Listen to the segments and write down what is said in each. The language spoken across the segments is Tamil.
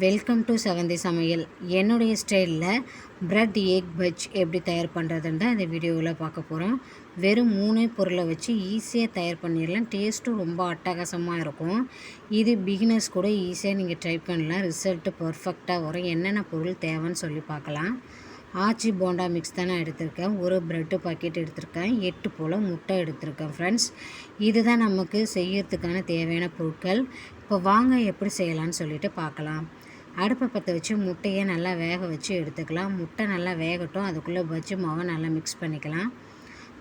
வெல்கம் டு செவந்தி சமையல் என்னுடைய ஸ்டைலில் ப்ரெட் எக் பஜ் எப்படி தயார் பண்ணுறதுன்னு இந்த வீடியோவில் பார்க்க போகிறோம் வெறும் மூணே பொருளை வச்சு ஈஸியாக தயார் பண்ணிடலாம். டேஸ்ட்டும் ரொம்ப அட்டகாசமாக இருக்கும். இது பிகினர்ஸ் கூட ஈஸியாக நீங்கள் ட்ரை பண்ணலாம். ரிசல்ட்டு பர்ஃபெக்டாக வரும். என்னென்ன பொருள் தேவைன்னு சொல்லி பார்க்கலாம். ஆச்சி போண்டா மிக்ஸ் தானே எடுத்திருக்கேன். ஒரு ப்ரெட்டு பாக்கெட் எடுத்திருக்கேன். எட்டு போல் முட்டை எடுத்திருக்கேன் ஃப்ரெண்ட்ஸ் இதுதான் நமக்கு செய்யறதுக்கான தேவையான பொருட்கள். இப்போ வாங்க எப்படி செய்யலாம்னு சொல்லிட்டு பார்க்கலாம். அடுப்பை பற்ற வச்சு முட்டையை நல்லா வேக வச்சு எடுத்துக்கலாம். முட்டை நல்லா வேகட்டும். அதுக்குள்ளே பஜ்ஜி மாவை நல்லா மிக்ஸ் பண்ணிக்கலாம்.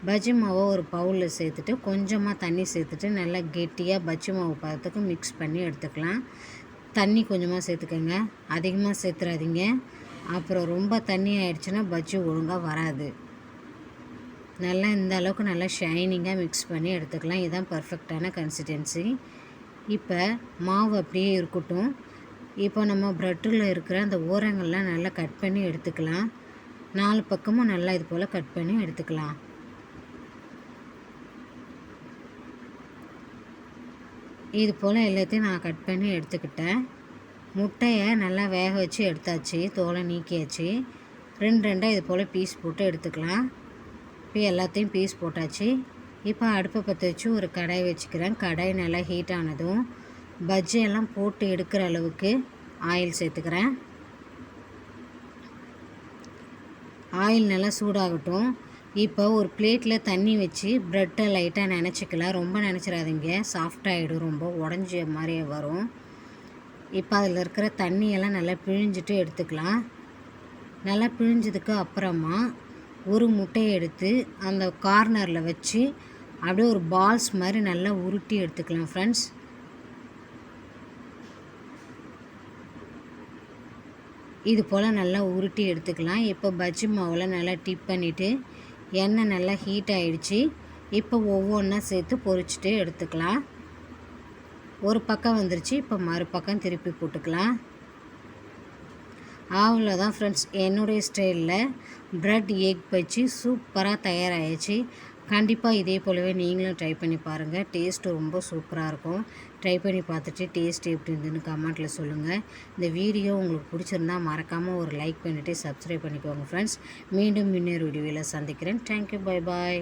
பஜ்ஜி மாவை ஒரு பவுலில் சேர்த்துட்டு கொஞ்சமாக தண்ணி சேர்த்துட்டு நல்லா கெட்டியாக பஜ்ஜி மாவு பதத்துக்கு மிக்ஸ் பண்ணி எடுத்துக்கலாம். தண்ணி கொஞ்சமாக சேர்த்துக்கோங்க. அதிகமாக சேர்த்துறாதீங்க. அப்புறம் ரொம்ப தண்ணி ஆயிடுச்சுன்னா பஜ்ஜி ஒழுங்காக வராது. நல்லா இந்த அளவுக்கு நல்லா ஷைனிங்காக மிக்ஸ் பண்ணி எடுத்துக்கலாம். இதுதான் பர்ஃபெக்டான கன்சிஸ்டன்சி இப்போ மாவு அப்படியே இருக்கட்டும். இப்போ நம்ம ப்ரெட்டில் இருக்கிற அந்த ஓரங்கள்லாம் நல்லா கட் பண்ணி எடுத்துக்கலாம். நாலு பக்கமும் நல்லா இது போல் கட் பண்ணி எடுத்துக்கலாம். இது போல் எல்லாத்தையும் நான் கட் பண்ணி எடுத்துக்கிட்டேன். முட்டையை நல்லா வேக வச்சு எடுத்தாச்சு தோலை நீக்கியாச்சு. ரெண்டு ரெண்டாக இது போல் பீஸ் போட்டு எடுத்துக்கலாம். இப்போ எல்லாத்தையும் பீஸ் போட்டாச்சு. இப்போ அடுப்பை பற்ற வச்சு ஒரு கடாய் வச்சுக்கிறேன். கடாய் நல்லா ஹீட் ஆனதும் பஜ்ஜியெல்லாம் போட்டு எடுக்கிற அளவுக்கு ஆயில் சேர்த்துக்கிறேன். ஆயில் நல்லா சூடாகட்டும். இப்போ ஒரு பிளேட்டில் தண்ணி வச்சு ப்ரெட்டை லைட்டாக நினச்சிக்கலாம். ரொம்ப நினச்சிடாதீங்க. சாஃப்டாகிடும் ரொம்ப உடஞ்ச மாதிரியே வரும். இப்போ அதில் இருக்கிற தண்ணியெல்லாம் நல்லா பிழிஞ்சிட்டு எடுத்துக்கலாம். நல்லா பிழிஞ்சதுக்கு அப்புறமா ஒரு முட்டையை எடுத்து அந்த கார்னரில் வச்சு அப்படியே ஒரு பால்ஸ் மாதிரி நல்லா உருட்டி எடுத்துக்கலாம் ஃப்ரெண்ட்ஸ் இது போல் நல்லா உருட்டி எடுத்துக்கலாம். இப்போ பஜ்ஜி மாவில் நல்லா டிப் பண்ணிவிட்டு எண்ணெய் நல்லா ஹீட் ஆகிடுச்சு இப்போ ஒவ்வொன்றா சேர்த்து பொரிச்சிட்டு எடுத்துக்கலாம். ஒரு பக்கம் வந்துருச்சு இப்போ மறுபக்கம் திருப்பி போட்டுக்கலாம். அவ்வளோதான் ஃப்ரெண்ட்ஸ் என்னுடைய ஸ்டைலில் ப்ரெட் எக் வச்சு சூப்பராக தயாராகிடுச்சு கண்டிப்பாக இதே போலவே நீங்களும் ட்ரை பண்ணி பாருங்கள் டேஸ்ட்டு ரொம்ப சூப்பராக இருக்கும். ட்ரை பண்ணி பார்த்துட்டு டேஸ்ட் எப்படி இருந்ததுன்னு கமெண்ட்டில் சொல்லுங்கள் இந்த வீடியோ உங்களுக்கு பிடிச்சிருந்தா மறக்காமல் ஒரு லைக் பண்ணிவிட்டு சப்ஸ்கிரைப் பண்ணிக்கோங்க ஃப்ரெண்ட்ஸ் மீண்டும் இன்னொரு வீடியோவில் சந்திக்கிறேன். Thank you bye bye